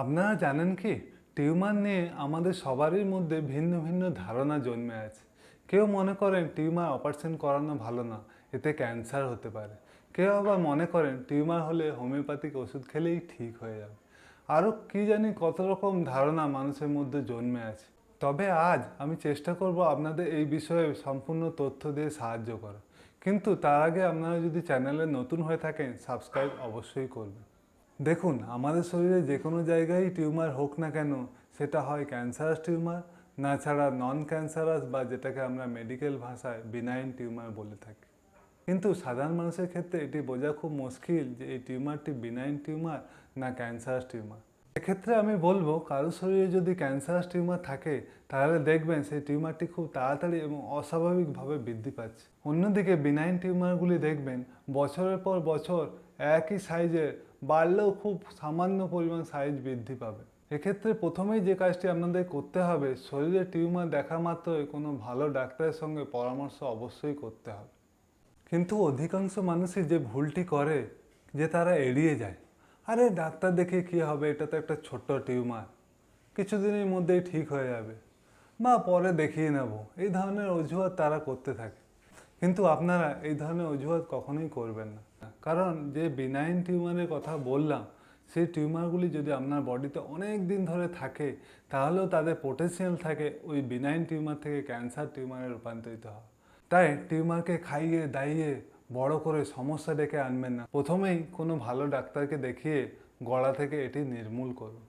আপনারা জানেন কি? টিউমার নিয়ে আমাদের সবারই মধ্যে ভিন্ন ভিন্ন ধারণা জন্মে আছে। কেউ মনে করেন টিউমার অপারেশন করানো ভালো না, এতে ক্যান্সার হতে পারে। কেউ আবার মনে করেন টিউমার হলে হোমিওপ্যাথিক ওষুধ খেলেই ঠিক হয়ে যাবে। আরও কি জানি কত রকম ধারণা মানুষের মধ্যে জন্মে আছে। তবে আজ আমি চেষ্টা করব আপনাদের এই বিষয়ে সম্পূর্ণ তথ্য দিয়ে সাহায্য করা কিন্তু তার আগে আপনারা যদি চ্যানেলে নতুন হয়ে থাকেন, সাবস্ক্রাইব অবশ্যই করবেন। দেখুন, আমাদের শরীরে যে কোনো জায়গায় টিউমার হোক না কেন, সেটা হয় ক্যান্সারাস টিউমার, না ছাড়া নন ক্যান্সারাস বা যেটাকে আমরা মেডিকেল ভাষায় বিনাইন টিউমার বলে থাকি। কিন্তু সাধারণ মানুষের ক্ষেত্রে এটি বোঝা খুব মুশকিল যে এই টিউমারটি বিনাইন টিউমার না ক্যান্সারাস টিউমার। এক্ষেত্রে আমি বলব, কারও শরীরে যদি ক্যান্সারাস টিউমার থাকে, তাহলে দেখবেন সেই টিউমারটি খুব তাড়াতাড়ি এবং অস্বাভাবিকভাবে বৃদ্ধি পাচ্ছে। অন্যদিকে বিনাইন টিউমারগুলি দেখবেন, বছরের পর বছর একই সাইজের বাড়লেও খুব সামান্য পরিমাণ সাইজ বৃদ্ধি পাবে। এক্ষেত্রে প্রথমেই যে কাজটি আপনাদের করতে হবে, শরীরে টিউমার দেখা মাত্রই কোনো ভালো ডাক্তারের সঙ্গে পরামর্শ অবশ্যই করতে হবে। কিন্তু অধিকাংশ মানুষই যে ভুলটি করে, যে তারা এড়িয়ে যায়, আরে ডাক্তার দেখে কি হবে, এটা তো একটা ছোট্ট টিউমার, কিছুদিনের মধ্যেই ঠিক হয়ে যাবে, বা পরে দেখিয়ে নেব, এই ধরনের অজুহাত তারা করতে থাকে। কিন্তু আপনারা এই ধরনের অজুহাত কখনোই করবেন না। কারণ যে বিনাইন টিউমারের কথা বললাম, সেই টিউমারগুলি যদি আপনার বডিতে অনেক দিন ধরে থাকে, তাহলেও তাদের পোটেনশিয়াল থাকে ওই বিনাইন টিউমার থেকে ক্যান্সার টিউমারে রূপান্তরিত হওয়া। তাই টিউমারকে খাইয়ে, দাইয়ে, বড় করে সমস্যা ডেকে আনবেন না। প্রথমেই কোনো ভালো ডাক্তারকে দেখিয়ে গলা থেকে এটি নির্মূল করুন।